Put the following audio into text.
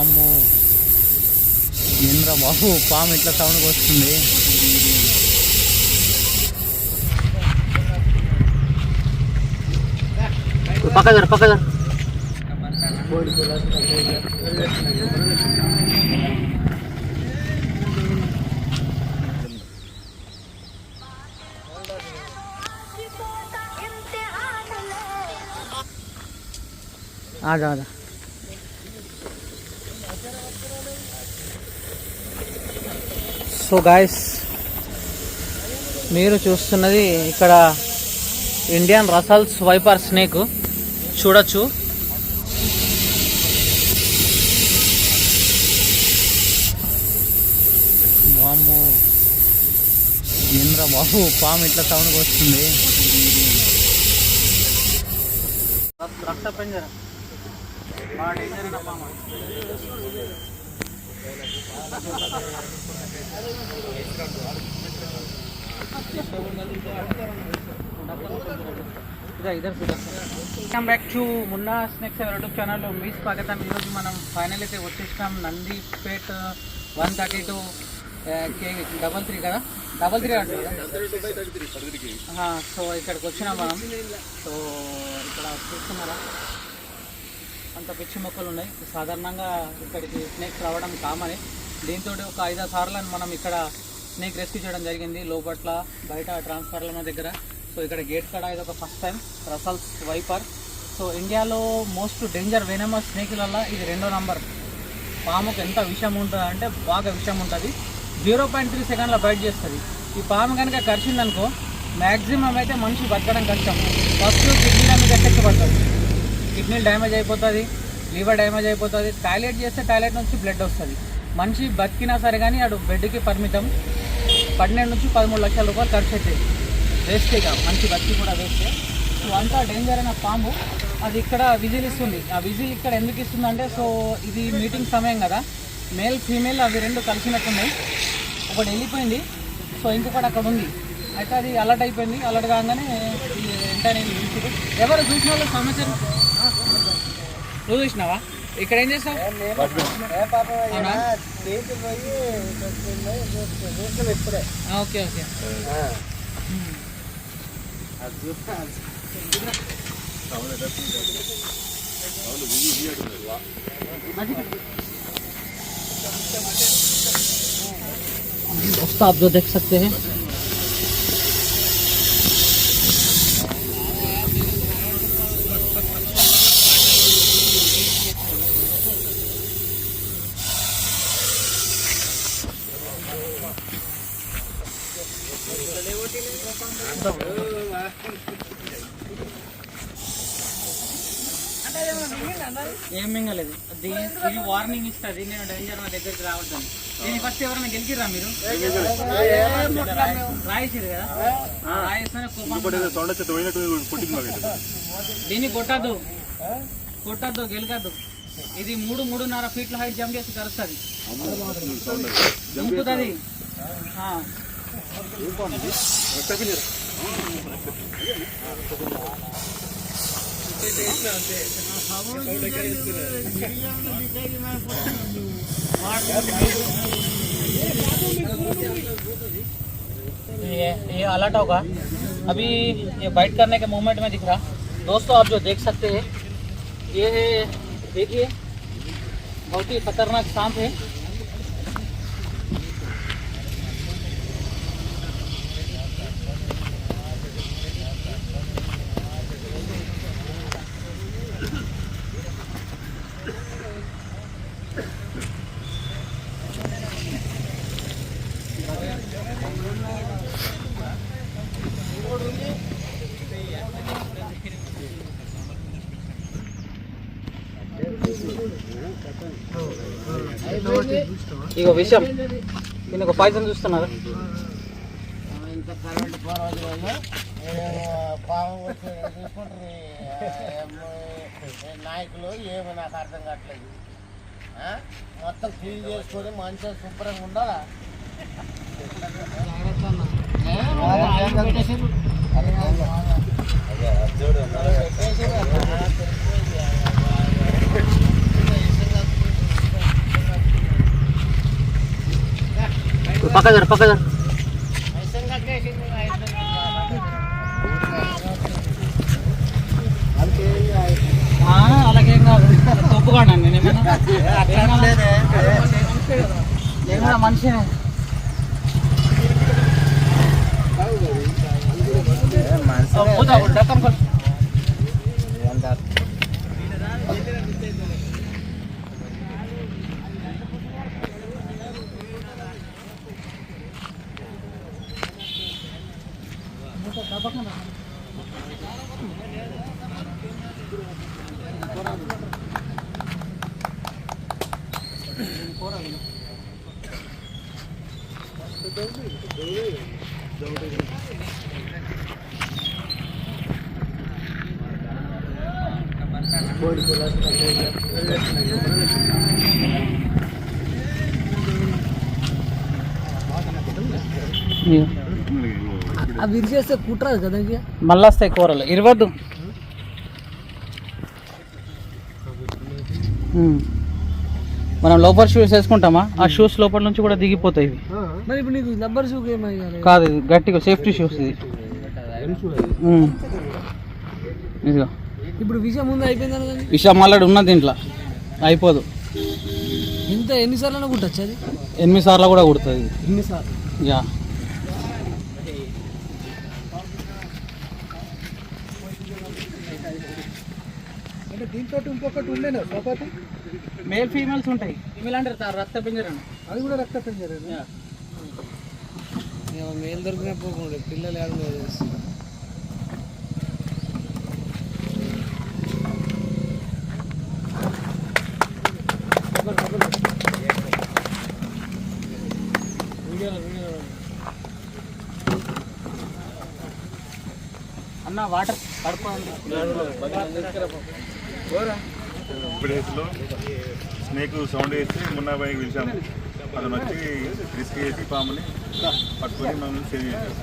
వామ్మో ఏంద్రా బాబు పాము ఇట్లా సౌండ్కి వస్తుంది పక్క జర పక్క జర సో గాయస్ మీరు చూస్తున్నది ఇక్కడ ఇండియన్ రసల్స్ వైపర్ స్నేక్ చూడొచ్చు. బాము ఏంద్రా బాబు పాము ఇట్లా సౌండ్కి వస్తుంది. రక్త పంజర బాగా డేంజర్ అయిన పాము. Welcome back to Munna snakes YouTube ఛానల్లో మీ స్వాగతం. ఈరోజు మనం ఫైనల్ అయితే వచ్చేసినాం. Nandipet one thirty two K double three కదా? డబల్ త్రీ కదా? సో ఇక్కడికి వచ్చినాం మనం. సో ఇక్కడ చూస్తున్నారా? అంత పిచ్చి మొక్కలు ఉన్నాయి. సాధారణంగా ఇక్కడికి స్నేక్స్ రావడం కామనే దీంతో ఒక ఐదు సార్లు మనం ఇక్కడ స్నేక్ రెస్క్యూ చేయడం జరిగింది. లోపట్ల బయట ట్రాన్స్ఫార్మర్ దగ్గర. సో ఇక్కడ గేట్ కాడ ఇది ఒక first time Russell's viper so ఇండియాలో మోస్ట్ డేంజర్ వెనమస్ స్నేక్లల్లో ఇది రెండో నంబర్ పాముకు ఎంత విషం ఉంటుంది అంటే బాగా విషం ఉంటుంది. జీరో పాయింట్ త్రీ సెకండ్లో బయట చేస్తుంది. ఈ పాము కనుక కరిచిందనుకో మ్యాక్సిమం అయితే మనిషి బతకడం కష్టం. ఫస్ట్ కిడ్నీల మీద ఎఫెక్ట్ పడుతుంది. కిడ్నీలు డ్యామేజ్ అయిపోతుంది లివర్ డ్యామేజ్ అయిపోతుంది. టాయిలెట్ చేస్తే టాయిలెట్ నుంచి బ్లడ్ వస్తుంది. మనిషి బతికినా సరే కానీ అటు బెడ్కి పరిమితం. పన్నెండు నుంచి పదమూడు లక్షల రూపాయలు ఖర్చు అవుతాయి వేస్ట్గా మనిషి బతికి కూడా వేస్తే సో అంతా డేంజర్ అయిన పాము. అది ఇక్కడ విజిల్ ఇస్తుంది. ఆ విజిల్ ఇక్కడ ఎందుకు ఇస్తుంది అంటే సో ఇది మీటింగ్ సమయం కదా. మేల్ ఫీమేల్ అవి రెండు కలిసినట్టున్నాయి. ఒకటి వెళ్ళిపోయింది. సో ఇంకొకటి అక్కడ ఉంది. అయితే అది అలర్ట్ అయిపోయింది. అలర్ట్ కాగానే ఈ వెంటనే ఎవరు చూసిన వాళ్ళు సమాచారం? నువ్వు చూసినావా ఇక్కడ ఏం చేస్తావు అవునా? ఆ, ఓకే ఓకే ఉమ్. दोस्तों आप जो देख सकते हैं ఏం మింగలేదు. దీని ఇది వార్నింగ్ ఇస్తుంది. నేను డేంజర్ నా దగ్గరికి రావద్దని. దీని ఫస్ట్ ఎవరైనా గెలిచిరా మీరు? రాయిసిరు కదా? రాయిస్తేనే కోపం దీన్ని కొట్టద్దు. కొట్టద్దు గెలకద్దు. ఇది మూడు మూడున్నర ఫీట్ల హైట్ జంప్ చేసి కరుస్తుంది. దుంకుతుంది ये ये अलर्ट होगा। अभी ये बाइट करने के मोमेंट में दिख रहा। दोस्तों, आप जो देख सकते हैं, ये देखिए, बहुत ही खतरनाक सांप है। ఇగో విషయం. దీని ఒక పాయిజన్ చూస్తున్నారు? నాయకులు ఏమో నాకు అర్థం కావట్లేదు. ఆ? మొత్తం క్లీన్ చేసుకొని మంచిగా శుభ్రంగా ఉండాలా? పక్క జరు పక్క జరు ఐసం కట్టేసింది ఐసం ఆ, అలాగేం కాదు. తప్పుకోండి నేను ఏమైనా కూడా બોર્ડ ખોલાસ Yeah. అవి విరిచేస్తే కుట్రాదు కదా మళ్ళీ వస్తాయి కూరలు. ఇరవద్దు. మనం లోపల షూస్ వేసుకుంటామా? ఆ షూస్ లోపల నుంచి కూడా దిగిపోతాయి ఇవి. మరి ఇప్పుడు నీకు రబ్బర్ షూ కాదు ఇది గట్టిగా సేఫ్టీ షూస్ ఇది. ఇదిగో. ఇప్పుడు విషయం ముందు అయిపోయిందని కానీ విషయం మళ్ళీ ఉన్నది దీంట్లో. అయిపోదు. ఎంత ఎన్నిసార్లు కుట్టచ్చు అది? ఎనిమిది సార్లు కూడా కుడుతుంది. ఎన్నిసార్లు యా. దీంతో ఇంకొకటి ఉండేనా చపాతి? మేల్ ఫీమేల్స్ ఉంటాయి. ఫీమేల్ అంటే ర- రక్త పింజరం. అది కూడా రక్త పెంచారు మేలు దొరికిన పోకుండా పిల్లలు ఏడ అన్న వాటర్ పడుకోండి ప్లేస్లో స్నేక్ సౌండ్ వేసి మున్నా పైకి పిలిచాము అతను వచ్చి రిస్క్ చేసి పాముని పట్టుకొని మమ్మల్ని సేవ్ చేశారు